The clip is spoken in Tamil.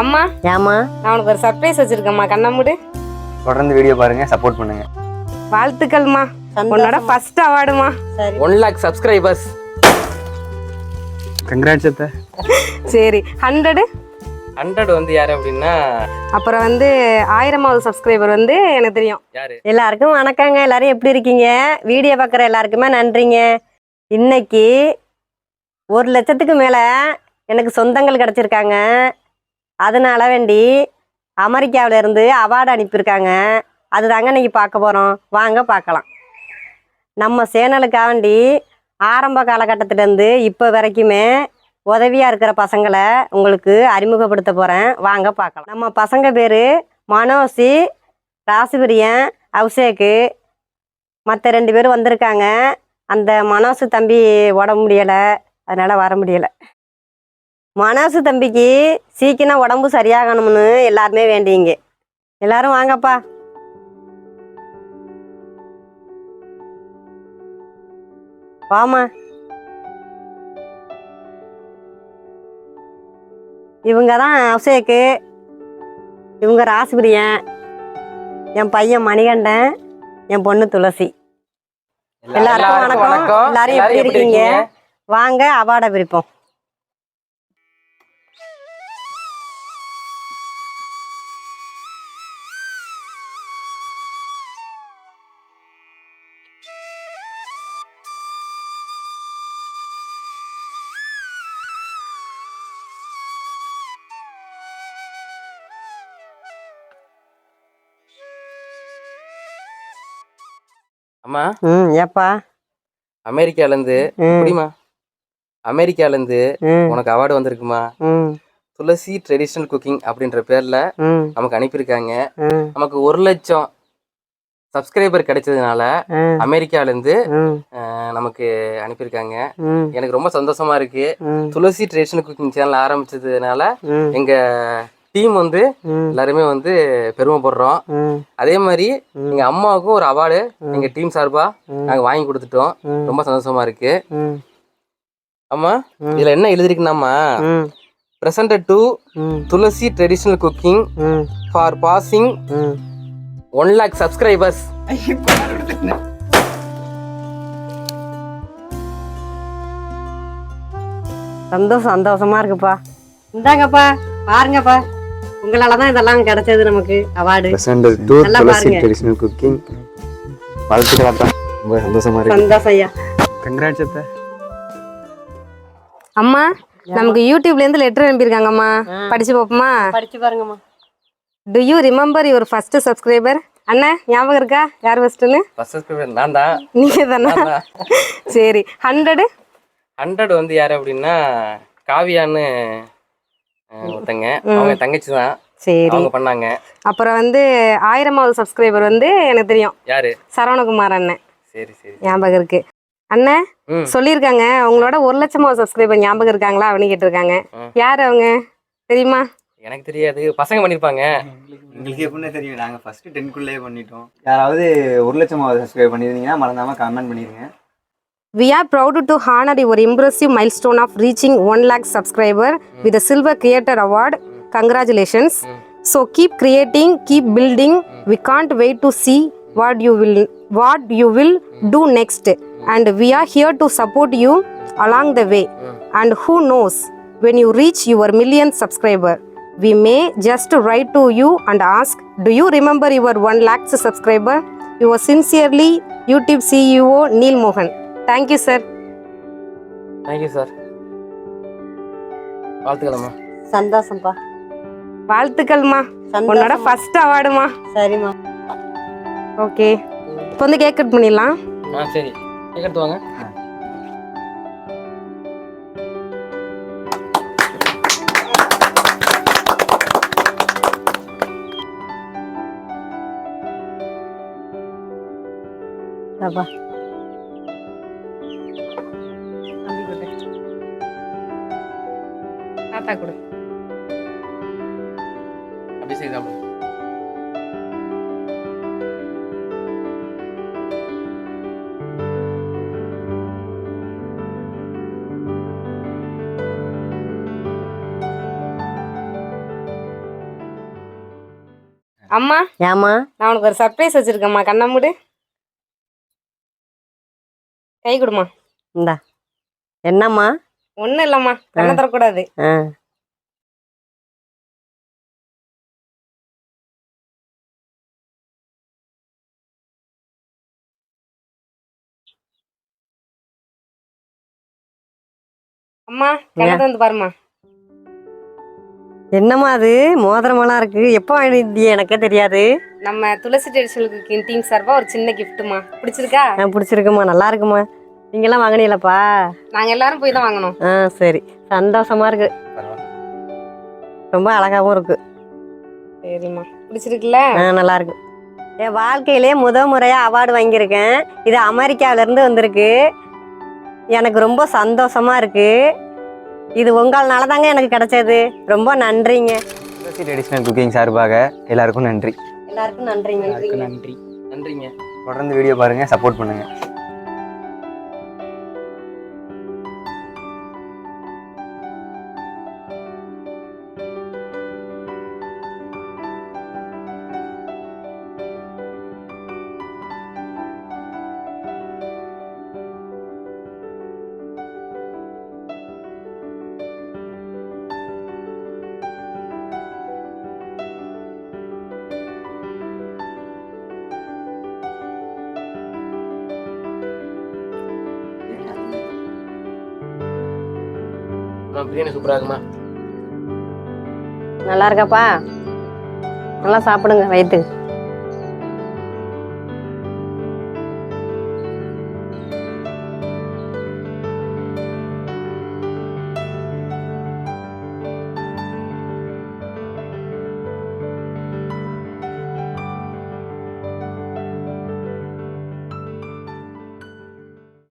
அம்மா ஏமா நான் உனக்கு ஒரு சர்ப்ரைஸ் வச்சிருக்கேம்மா. கண்ணாமூடு தொடர்ந்து வீடியோ பாருங்க சப்போர்ட் பண்ணுங்க. வாழ்த்துக்கள்மா. உன்னோட ஃபர்ஸ்ட் அவார்டுமா சரி. ஒன் லேக் சப்ஸ்கிரைபர்ஸ் கங்க்ராட்ஸ் அத்தை. சரி ஹண்ட்ரடு ஹண்ட்ரட் வந்து யாரு அப்படின்னா? அப்புறம் வந்து ஆயிரமாவது சப்ஸ்கிரைபர் வந்து எனக்கு தெரியும். யாரு? எல்லாருக்கும் வணக்கங்க. எல்லாரும் எப்படி இருக்கீங்க? வீடியோ பார்க்குற எல்லாருக்குமே நன்றிங்க. இன்னைக்கு ஒரு லட்சத்துக்கு மேலே எனக்கு சொந்தங்கள் கிடச்சிருக்காங்க. அதனால வேண்டி அமெரிக்காவுல இருந்து அவார்டு அனுப்பியிருக்காங்க. அது தாங்க இன்னைக்கு பார்க்க போகிறோம் வாங்க பார்க்கலாம். நம்ம சேனலுக்காக வேண்டி ஆரம்ப காலகட்டத்திலேருந்து இப்போ வரைக்குமே உதவியாக இருக்கிற பசங்களை உங்களுக்கு அறிமுகப்படுத்த போகிறேன் வாங்க பார்க்கலாம். நம்ம பசங்க பேர் மனோசி ராசிபிரியன் அபிஷேக்கு. மற்ற ரெண்டு பேரும் வந்திருக்காங்க. அந்த மனோசு தம்பி உடம்பு முடியலை. அதனால் வர முடியலை. மனோசு தம்பிக்கு சீக்கிரம் உடம்பு சரியாகணும்னு எல்லாருமே வேண்டிங்க. எல்லாரும் வாங்கப்பா. வாமா இவங்க தான் அபிஷேக்கு இவங்க ராசிபிரியன். என் பையன் மணிகண்டன் என் பொண்ணு துளசி. எல்லாருக்கும் வணக்கம். எல்லாரும் எப்படி இருக்கீங்க? வாங்க அவார்டை பிரிப்போம் அம்மா? ம் ஏப்பா? அமெரிக்கால இருந்து ம். எப்படிமா அமெரிக்கால இருந்து ம். உனக்கு அவார்டு வந்திருக்குமா? ம். துளசி ட்ரெடிஷ்னல் குக்கிங் அப்படின்ற பேர்ல நமக்கு அனுப்பியிருக்காங்க. நமக்கு ஒரு லட்சம் சப்ஸ்கிரைபர் கிடைச்சதுனால ம். அமெரிக்கால இருந்து ம். அஹ், நமக்கு அனுப்பியிருக்காங்க. எனக்கு ரொம்ப சந்தோஷமா இருக்கு. துளசி ட்ரெடிஷ்னல் குக்கிங் சேனல் ஆரம்பிச்சதுனால ம். எங்க டீம் வந்து எல்லாருமே வந்து பெருமைப்படுறோம் அதே மாதிரி. எங்க அம்மாவுக்கும் ஒரு அவார்டு. எங்க டீம் சார்பா. நாங்க வாங்கி கொடுத்துட்டோம். ரொம்ப சந்தோஷமா இருக்கு. ம். அம்மா ம். இதுல என்ன எழுதிருக்குன்னாமா presented to Tulasi traditional cooking for passing one lakh subscribers சந்தோஷம் சந்தோஷமா இருக்குப்பா. இந்தாங்கப்பா பாருங்கப்பா. உங்களால தான் இதெல்லாம் கிடைச்சது நமக்கு அவார்டு. ட்ரெடிஷ்னல் குக்கிங் வாழ்த்துக்கள் ரொம்ப சந்தோஷமா இருக்கு. சந்தோஷம் ஐயா. கங்க்ராட்ஸ் அம்மா நமக்கு யூடியூப்ல இருந்து லெட்டர் அனுப்பியிருக்காங்கம்மா படிச்சு பார்ப்போமா? படிச்சு பாருங்கம்மா. Do you remember your first subscriber அண்ணா ஞாபகம் இருக்கா? யார் ஃபர்ஸ்ட்னு ஃபர்ஸ்ட் சப்ஸ்கிரைபர் நான் தான் நீங்க தானே சரி ஹண்ட்ரடு ஹண்ட்ரட் வந்து யாரு அப்படின்னா காவியான்னு ஒருத்தங்க. அவங்க தங்கச்சி தான். சரி. அவங்க பண்ணாங்க. அப்புறம் வந்து ஆயிரமாவது சப்ஸ்கிரைபர் வந்து எனக்கு தெரியும். யாரு? சரவணகுமார் அண்ணன். சரி சரி ஞாபகம் இருக்கு. அண்ணன் சொல்லியிருக்காங்க. உங்களோட ஒரு லட்சமாவது சப்ஸ்கிரைபர் ஞாபகம் இருக்காங்களா அப்படின்னு கேட்டிருக்காங்க. யார் அவங்க? தெரியுமா? எனக்கு தெரியாது. பசங்க பண்ணிருப்பாங்க. எங்களுக்கு எப்படின்னு தெரியும். நாங்கள் ஃபர்ஸ்ட் டென்குள்ளே பண்ணிட்டோம். யாராவது ஒரு லட்சமாவது சப்ஸ்கிரைப் பண்ணியிருந்தீங்கன்னா மறந்தாம கமெண்ட் பண்ணிருங்க. We are proud to honor your impressive milestone of reaching 1 lakh subscriber with the Silver Creator Award. Congratulations. Hmm. So keep creating, keep building. Hmm. We can't wait to see what you will what you will hmm. do next. And we are here to support you along the way. And who knows when you reach your million subscriber. We may just write to you and ask, Do you remember your 1 lakh subscriber? Your sincerely YouTube CEO Neil Mohan. Thank you, sir. Thank you sir வாழ்த்துக்கலாமா சந்தோஷம்ப்பா. வாழ்த்துக்கள்மா. உன்னோட ஃபர்ஸ்ட் அவார்டுமா சரிம்மா. ஓகே இப்போ வந்து கேக் கட் பண்ணிடலாம். ஆ சரி. கேட்கறது வாங்க. அப்பா தாத்தா கொடு. அம்மா ஏமா நான் உனக்கு ஒரு சர்ப்ரைஸ் வச்சிருக்கேம்மா. கண்ணாமூடு கை கொடுமா இந்தா. என்னம்மா? ஒன்றும் இல்லைம்மா. கண்ணை தரக்கூடாது. அம்மா கண்ணை வந்து பாருமா என்னம்மா அது? மோதிரமெல்லாம் இருக்கு. எப்போ வாங்கிட்டு எனக்கே தெரியாது. நம்ம துளசி ட்ரெடிஷனலுக்கு டீம் சார்பாக ஒரு சின்ன கிஃப்ட்டுமா பிடிச்சிருக்கா? பிடிச்சிருக்குமா நல்லா இருக்குமா நீங்களாம் வாங்கினீங்களப்பா? நாங்கள் எல்லாரும் போய் தான் வாங்கணும் ஆ சரி. சந்தோஷமா இருக்கு. ரொம்ப அழகாவும் இருக்கு. சரிம்மா. பிடிச்சிருக்குல்ல? ஆ நல்லா இருக்கு. என் வாழ்க்கையிலே முத முறையாக அவார்டு வாங்கியிருக்கேன். இது அமெரிக்காவிலேருந்து வந்திருக்கு. எனக்கு ரொம்ப சந்தோஷமா இருக்கு. இது உங்களால தாங்க எனக்கு கிடைச்சது. ரொம்ப நன்றிங்க. ட்ரெடிஷ்னல் குக்கிங் சார்பாக எல்லாருக்கும் நன்றி. எல்லாருக்கும் நன்றிங்க. நன்றி. நன்றிங்க. தொடர்ந்து வீடியோ பாருங்க சப்போர்ட் பண்ணுங்க. பிரியாணி சூப்பராக இருக்குமா? நல்லா இருக்காப்பா? நல்லா சாப்பிடுங்க வயிற்றுக்கு